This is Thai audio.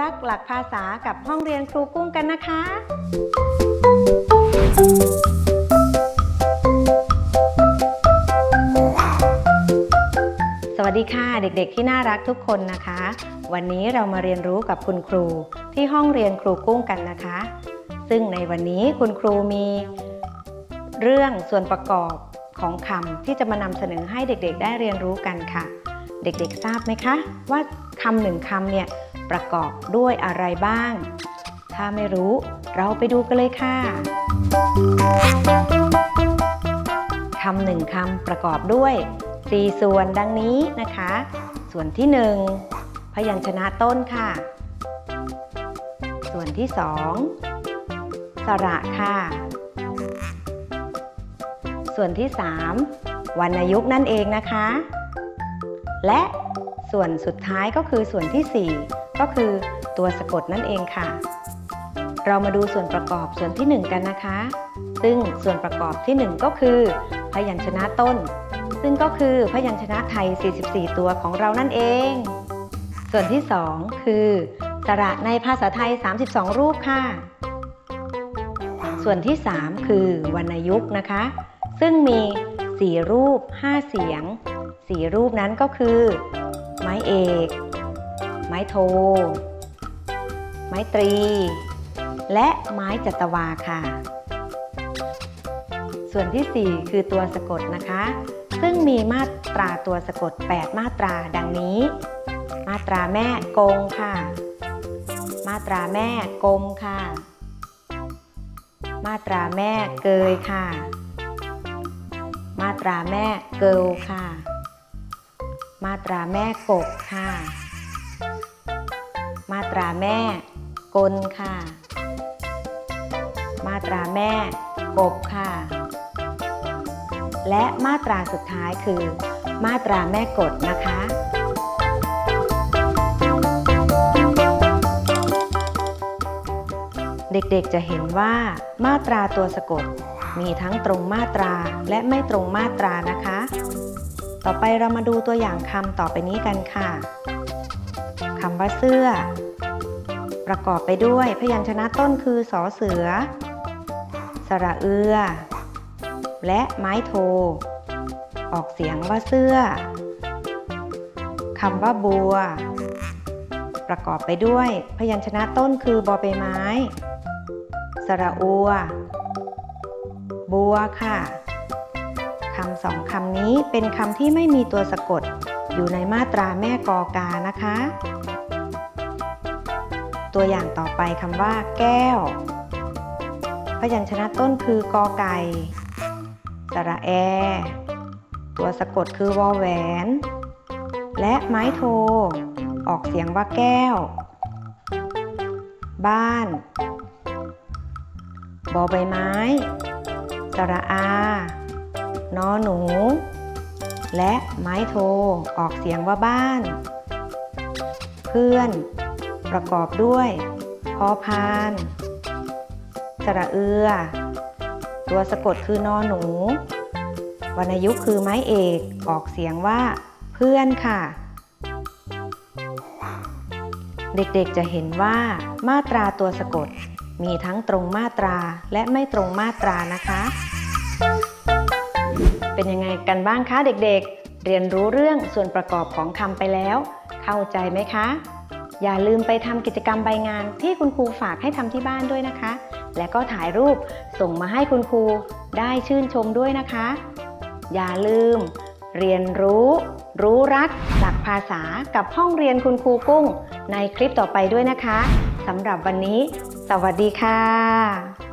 รักหลักภาษากับห้องเรียนครูกุ้งกันนะคะ สวัสดีค่ะเด็กๆที่น่ารักทุกคนนะคะ วันนี้เรามาเรียนรู้กับคุณครูที่ห้องเรียนครูกุ้งกันนะคะ ซึ่งในวันนี้คุณครูมีเรื่องส่วนประกอบของคำที่จะมานำเสนอให้เด็กๆ ได้เรียนรู้กันค่ะ เด็กๆทราบไหมคะ ว่าคำหนึ่งคำเนี่ยประกอบด้วยอะไรบ้าง ถ้าไม่รู้เราไปดูกันเลยค่ะคำหนึ่งคำประกอบด้วย 4 ส่วนดังนี้นะคะ ส่วนที่ 1 พยัญชนะต้นค่ะ ส่วนที่ 2 สระค่ะ ส่วนที่ 3วรรณยุกต์นั่นเองนะคะ และส่วนสุดท้ายก็คือส่วนที่ 4 ก็คือตัวสะกดนั่นเองค่ะ เรามาดูส่วนประกอบส่วนที่ 1 กันนะคะ ซึ่งส่วนประกอบที่ 1 ก็คือพยัญชนะต้น ซึ่งก็คือพยัญชนะไทย 44 ตัวของเรานั่นเอง ส่วนที่ 2 คือ สระในภาษาไทย 32 รูปค่ะ ส่วนที่ 3 คือวรรณยุกต์นะคะ ซึ่งมี 4 รูป 5 เสียง 4 รูปนั้นก็คือ ไม้เอก ไม้โท ไม้ตรี และไม้จัตวาค่ะ ส่วนที่ 4 คือตัวสะกดนะคะ ซึ่งมีมาตราตัวสะกด 8 มาตราดังนี้ มาตราแม่กงค่ะ มาตราแม่กลมค่ะ มาตราแม่เกยค่ะมาตราแม่เกิลค่ะ มาตราแม่กบค่ะ มาตราแม่กลค่ะ มาตราแม่กบค่ะ และมาตราสุดท้ายคือ มาตราแม่กดนะคะเด็กๆ จะเห็นว่ามาตราตัวสะกด มีทั้งตรงมาตราและไม่ตรงมาตรานะคะ ต่อไปเรามาดูตัวอย่างคำต่อไปนี้กันค่ะคำว่าเสื้อ ประกอบไปด้วยพยัญชนะต้นคือสอเสือ สระเอือ และไม้โท ออกเสียงว่าเสื้อคำว่าบัว ประกอบไปด้วยพยัญชนะต้นคือบอใบไม้ สระอัว บัวค่ะ คำสองคำนี้เป็นคำที่ไม่มีตัวสะกด อยู่ในมาตราแม่กอกานะคะ ตัวอย่างต่อไปคำว่า แก้ว พยัญชนะต้นคือกอไก่สระแอ ตัวสะกดคือวอแหวน และไม้โท ออกเสียงว่าแก้ว บ้าน บอใบไม้ สระอา นอหนู และไม้โทออกเสียงว่าบ้าน เพื่อน ประกอบด้วยพอพาน สระเอือ ตัวสะกดคือนอหนู วรรณยุกคือไม้เอกออกเสียงว่า เพื่อนค่ะ เด็กๆจะเห็นว่ามาตราตัวสะกดมีทั้งตรงมาตราและไม่ตรงมาตรานะคะ กันบ้างคะเด็กๆ เรียนรู้เรื่องส่วนประกอบของคำไปแล้ว เข้าใจไหมคะ อย่าลืมไปทำกิจกรรมใบงานที่คุณครูฝากให้ทำที่บ้านด้วยนะคะ และก็ถ่ายรูปส่งมาให้คุณครูได้ชื่นชมด้วยนะคะ อย่าลืม เรียนรู้ รู้รักหลักภาษากับห้องเรียนคุณครูกุ้ง ในคลิปต่อไปด้วยนะคะสำหรับวันนี้ สวัสดีค่ะ